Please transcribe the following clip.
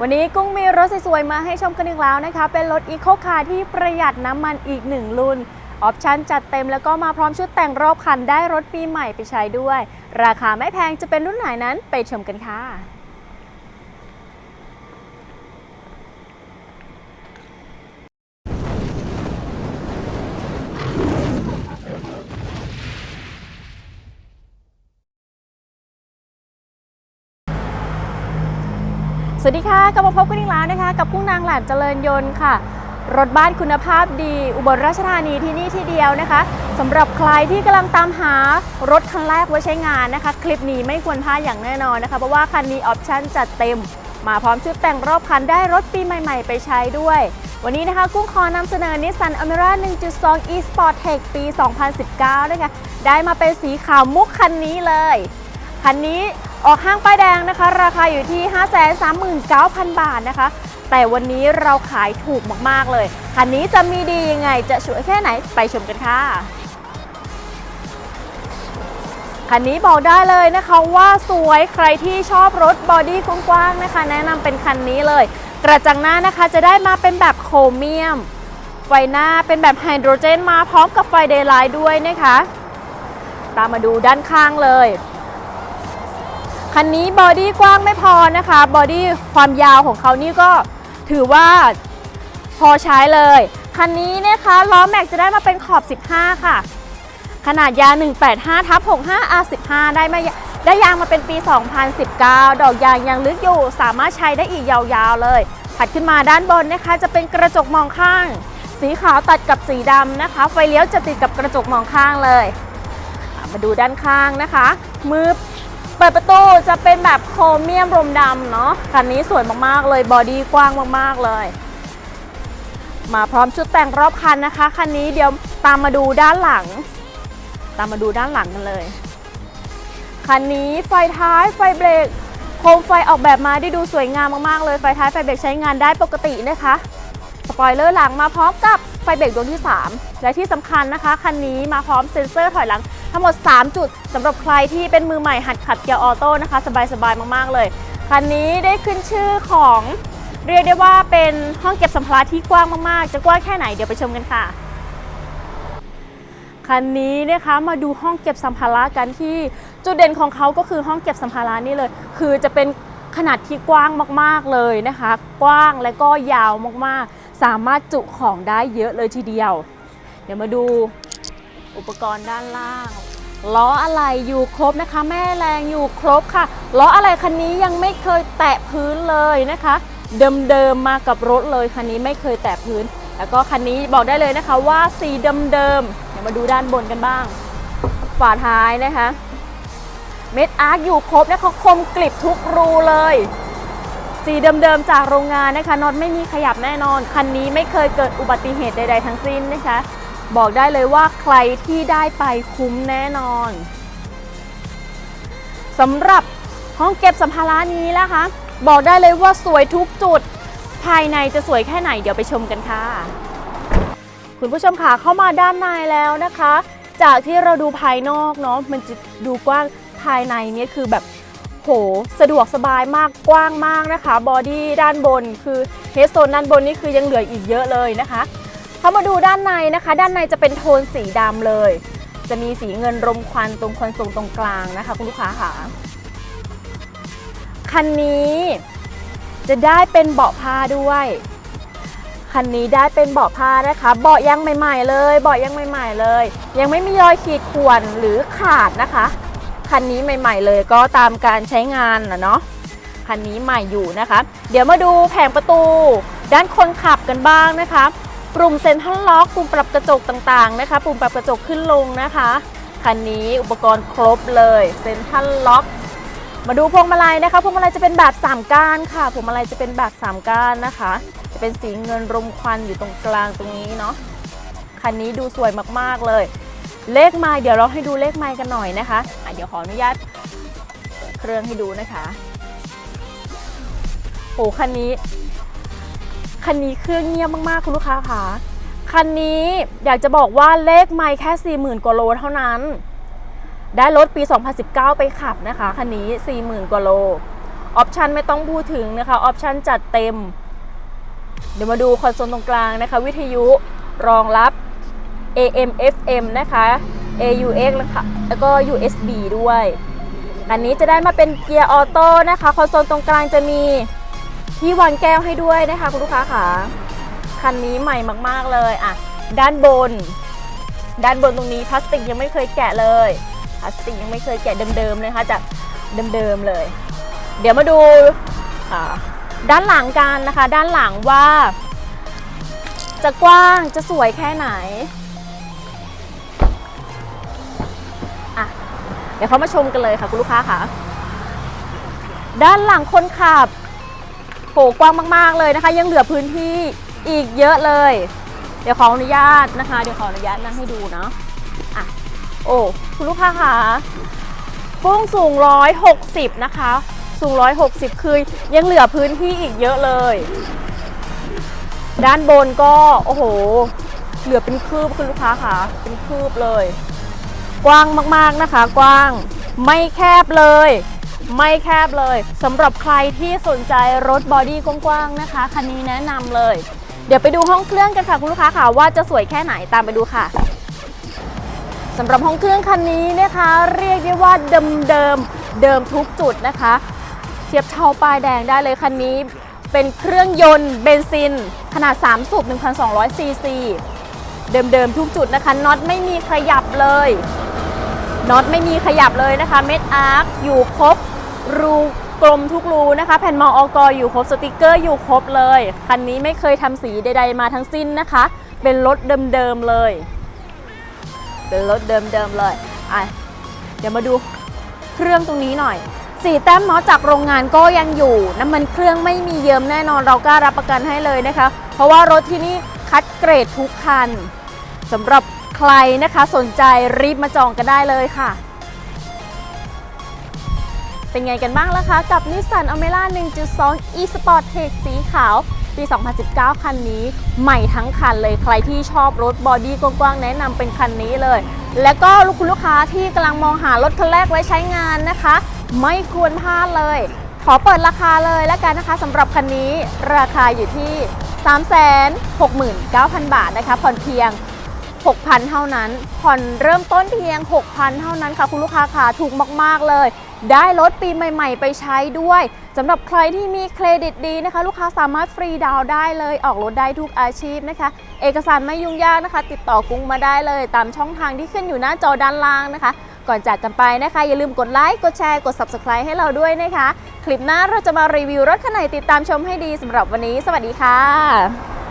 วันนี้กุ้งมีรถสวยๆมาให้ชมกันอีกแล้วนะคะ เป็นรถอีโคคาร์ที่ประหยัดน้ำมันอีกหนึ่งรุ่น ออปชั่นจัดเต็มแล้วก็มาพร้อมชุดแต่งรอบคันได้รถปีใหม่ไปใช้ด้วย ราคาไม่แพงจะเป็นรุ่นไหนนั้นไปชมกันค่ะ สวัสดีค่ะกลับมาพบกันอีกแล้วนะคะ กับกุ้งนางแหลมเจริญยนต์ค่ะ รถบ้านคุณภาพดี อุบลราชธานีที่นี่ที่เดียวนะคะสำหรับใครที่กำลังตามหารถคันแรกไว้ใช้งานนะคะ คลิปนี้ไม่ควรพลาดอย่างแน่นอนนะคะ เพราะว่าคันนี้ออปชั่นจัดเต็ม มาพร้อมชุดแต่งรอบคันได้รถปีใหม่ๆ ไปใช้ด้วย วันนี้นะคะกุ้งขอนำเสนอ Nissan Almera 1.2 e-Sport Tech ปี 2019 นะคะได้มาเป็นสีขาวมุกคันนี้เลยคันนี้ ออกห้างป้ายแดงนะคะ ราคาอยู่ที่ 539,000 บาทนะคะ แต่วันนี้เราขายถูกมากๆเลย คันนี้จะมีดียังไงจะสวยแค่ไหนไปชมกันค่ะ คันนี้บอกได้เลยนะคะว่าสวยใครที่ชอบรถบอดี้กว้างๆนะคะ แนะนำเป็นคันนี้เลย กระจังหน้านะคะจะได้มาเป็นแบบโครเมียม ไฟหน้าเป็นแบบไฮโดรเจนมาพร้อมกับไฟเดย์ไลท์ด้วยนะคะ ตามมาดูด้านข้างเลย คันนี้บอดี้กว้างไม่พอนะคะบอดี้ความยาวของเขานี่ก็ถือว่าพอใช้เลย คันนี้นะคะล้อแม็กจะได้มาเป็นขอบ 15 ค่ะ ขนาดยาง185ทับ65 R15 ได้มาได้ยางมาเป็นปี 2019 ดอกยางยังลึกอยู่ สามารถใช้ได้อีกยาวๆเลย ถัดขึ้นมาด้านบนนะคะ จะเป็นกระจกมองข้าง สีขาวตัดกับสีดำนะคะ ไฟเลี้ยวจะติดกับกระจกมองข้างเลย มาดูด้านข้างนะคะ มือ ปิดประตูจะเป็นแบบโครเมียมรมดำเนาะคันนี้สวยมากๆเลยบอดี้กว้างมากๆเลย มาพร้อมชุดแต่งรอบคันนะคะคันนี้เดี๋ยวตามมาดูด้านหลัง ตามมาดูด้านหลังกันเลยคันนี้ไฟท้ายไฟเบรกโคมไฟออกแบบมาได้ดูสวยงามมากๆเลยไฟท้ายไฟเบรกใช้งานได้ปกตินะคะสปอยเลอร์หลังมาพร้อมกับไฟเบรกดวงที่ 3 และที่สำคัญนะคะคันนี้มาพร้อมเซ็นเซอร์ถอยหลัง ทั้งหมด 3 จุดสำหรับใครที่เป็นมือใหม่หัดขับเกียร์ออโต้นะคะ สบายๆ มากๆ เลย คันนี้ได้ขึ้นชื่อของเรียกได้ว่าเป็นห้องเก็บสัมภาระที่กว้างมากๆ จะกว้างแค่ไหนเดี๋ยวไปชมกันค่ะ คันนี้นะคะมาดูห้องเก็บสัมภาระกันที่จุดเด่นของเขาก็คือห้องเก็บสัมภาระนี่เลย คือจะเป็นขนาดที่กว้างมากๆเลยนะคะ กว้างและก็ยาวมากๆ สามารถจุของได้เยอะเลยทีเดียว เดี๋ยวมาดู อุปกรณ์ด้านล่างล้ออะไรอยู่ครบนะคะ แม่แรงอยู่ครบค่ะล้ออะไรคันนี้ยังไม่เคยแตะพื้นเลยนะคะ เดิมๆมากับรถเลยคันนี้ไม่เคยแตะพื้น แล้วก็คันนี้บอกได้เลยนะคะว่าสีเดิมๆเดี๋ยวมาดูด้านบนกันบ้าง ฝาท้ายนะคะเม็ดอาร์คอยู่ครบนะคะคมกลิบทุกรูเลย สีเดิมๆจากโรงงานนะคะน็อตไม่มีขยับแน่นอน คันนี้ไม่เคยเกิดอุบัติเหตุใดๆทั้งสิ้นนะคะ บอกได้เลยว่าใครที่ได้ไปคุ้มแน่นอนสำหรับห้องเก็บสัมภาระนี้นะคะ บอกได้เลยว่าสวยทุกจุด ภายในจะสวยแค่ไหนเดี๋ยวไปชมกันค่ะ คุณผู้ชมค่ะเข้ามาด้านในแล้วนะคะ จากที่เราดูภายนอกเนาะมันจะดูกว้างภายในเนี่ยคือแบบโหสะดวกสบายมากกว้างมากนะคะ บอดี้ด้านบนคือเฮดโซนด้านบนนี่คือยังเหลืออีกเยอะเลยนะคะ เขามาดูด้านในนะคะ ด้านในจะเป็นโทนสีดำเลย จะมีสีเงินรมควันตรงคอนโซลตรงกลางนะคะ คุณลูกค้าค่ะคันนี้จะได้เป็นเบาะผ้าด้วยคันนี้ได้เป็นเบาะผ้านะคะ เบาะยังใหม่ ๆ เลยเบาะยังใหม่ ๆ เลย ยังไม่มีรอยขีดข่วนหรือขาดนะคะคันนี้ใหม่ ๆ เลยก็ตามการใช้งานนะเนาะคันนี้ใหม่อยู่นะคะ เดี๋ยวมาดูแผงประตู ด้านคนขับกันบ้างนะคะ ปุ่มเซ็นทรัลล็อกปุ่มปรับกระจกต่างๆนะคะ ปุ่มปรับกระจกขึ้นลงนะคะ คันนี้อุปกรณ์ครบเลยเซ็นทรัลล็อกมาดูพวงมาลัยนะคะ พวงมาลัยจะเป็นแบบ3ก้านค่ะ พวงมาลัยจะเป็นแบบ3ก้านนะคะ จะเป็นสีเงินรมควันอยู่ตรงกลางตรงนี้เนาะ คันนี้ดูสวยมากๆเลย เลขไม้เดี๋ยวเราให้ดูเลขไม้กันหน่อยนะคะะเดี๋ยวขออนุญาตเปิดเครื่องให้ดูนะคะโหคันนี้ คันนี้เครื่องเงียบมากๆ คุณลูกค้าค่ะคันนี้อยากจะบอกว่าเลขไม้แค่ 40,000กว่าโลเท่านั้น ได้รถปี 2019 ไปขับนะคะคันนี้ 40,000กว่าโลออปชันไม่ต้องพูดถึงนะคะออปชันจัดเต็ม เดี๋ยวมาดูคอนโซลตรงกลางนะคะ วิทยุรองรับ AM FM นะคะ AUX แล้วค่ะแล้วก็ USB ด้วย อันนี้จะได้มาเป็นเกียร์ออโต้นะคะ คอนโซลตรงกลางจะมี ที่วางแก้วให้ด้วยนะคะคุณลูกค้าค่ะคันนี้ใหม่มากๆเลยอะด้านบน ด้านบนตรงนี้พลาสติกยังไม่เคยแกะเลยพลาสติกยังไม่เคยแกะเดิมๆเลยค่ะจากเดิมๆเลย เดี๋ยวมาดูอ่าด้านหลังกันนะคะ ด้านหลังว่า จะกว้างจะสวยแค่ไหนอะเดี๋ยวเขามาชมกันเลยค่ะคุณลูกค้าค่ะด้านหลังคนขับ โหกว้างมากๆเลยนะคะ ยังเหลือพื้นที่อีกเยอะเลย เดี๋ยวขออนุญาตนะคะ เดี๋ยวขออนุญาตนั่งให้ดูเนาะอะโอ้คุณลูกค้าคะปุ้งสูง 160 นะคะ สูง 160 คือยังเหลือพื้นที่อีกเยอะเลย ด้านบนก็ โอ้โห เหลือเป็นคืบคุณลูกค้าค่ะ เป็นคืบเลย กว้างมากๆนะคะ กว้าง ไม่แคบเลย ไม่แคบเลยสำหรับใครที่สนใจรถบอดี้กว้างๆนะคะ คันนี้แนะนำเลย เดี๋ยวไปดูห้องเครื่องกันค่ะคุณลูกค้าค่ะว่าจะสวยแค่ไหนตามไปดูค่ะสำหรับห้องเครื่องคันนี้นะคะ เรียกได้ว่าเดิมเดิมเดิมทุกจุดนะคะ เทียบเท่าป้ายแดงได้เลยคันนี้ เป็นเครื่องยนต์เบนซิน ขนาด 3 สูบ 1,200 ซีซี เดิมๆทุกจุดนะคะน็อตไม่มีขยับเลยน็อตไม่มีขยับเลยนะคะ เม็ดอาร์คอยู่ครบ รูกลมทุกรูนะคะ แผ่นมองอกอยู่ครบสติกเกอร์อยู่ครบเลย คันนี้ไม่เคยทำสีใด ๆ มาทั้งสิ้นนะคะ เป็นรถเดิมๆเลย เป็นรถเดิมๆเลยอะเดี๋ยวมาดูเครื่องตรงนี้หน่อย สีแต้มน็อจากโรงงานก็ยังอยู่ น้ำมันเครื่องไม่มีเยิ้มแน่นอนเรากล้ารับประกันให้เลยนะคะ เพราะว่ารถที่นี่คัดเกรดทุกคันสำหรับใครนะคะสนใจรีบมาจองกันได้เลยค่ะ เป็นไงกันบ้างล่ะคะกับนิสสันอเมร่า1.2 e-sport tech สีขาว ปี 2019 คันนี้ใหม่ทั้งคันเลยใครที่ชอบรถบอดี้กว้างๆ แนะนำเป็นคันนี้เลย และก็ลูกคุณลูกค้าที่กำลังมองหารถคันแรกไว้ใช้งานนะคะ ไม่ควรพลาดเลย ขอเปิดราคาเลยแล้วกันนะคะสำหรับคันนี้ราคาอยู่ที่ 369,000 บาทนะคะผ่อนเพียง 6,000 เท่านั้น ผ่อนเริ่มต้นเพียง 6,000 เท่านั้นค่ะ คุณลูกค้าค่ะถูกมาก ๆ เลย ได้รถปีใหม่ ๆ ไปใช้ด้วยสำหรับใครที่มีเครดิตดีนะคะ ลูกค้าสามารถฟรีดาวได้เลย ออกรถได้ทุกอาชีพนะคะ เอกสารไม่ยุ่งยากนะคะ ติดต่อกรุ้งมาได้เลย ตามช่องทางที่ขึ้นอยู่หน้าจอด้านล่างนะคะ ก่อนจากกันไปนะคะ อย่าลืมกดไลค์กดแชร์กด subscribe ให้เราด้วยนะคะ คลิปหน้าเราจะมารีวิวรถคันไหนติดตามชมให้ดีสำหรับวันนี้ สวัสดีค่ะ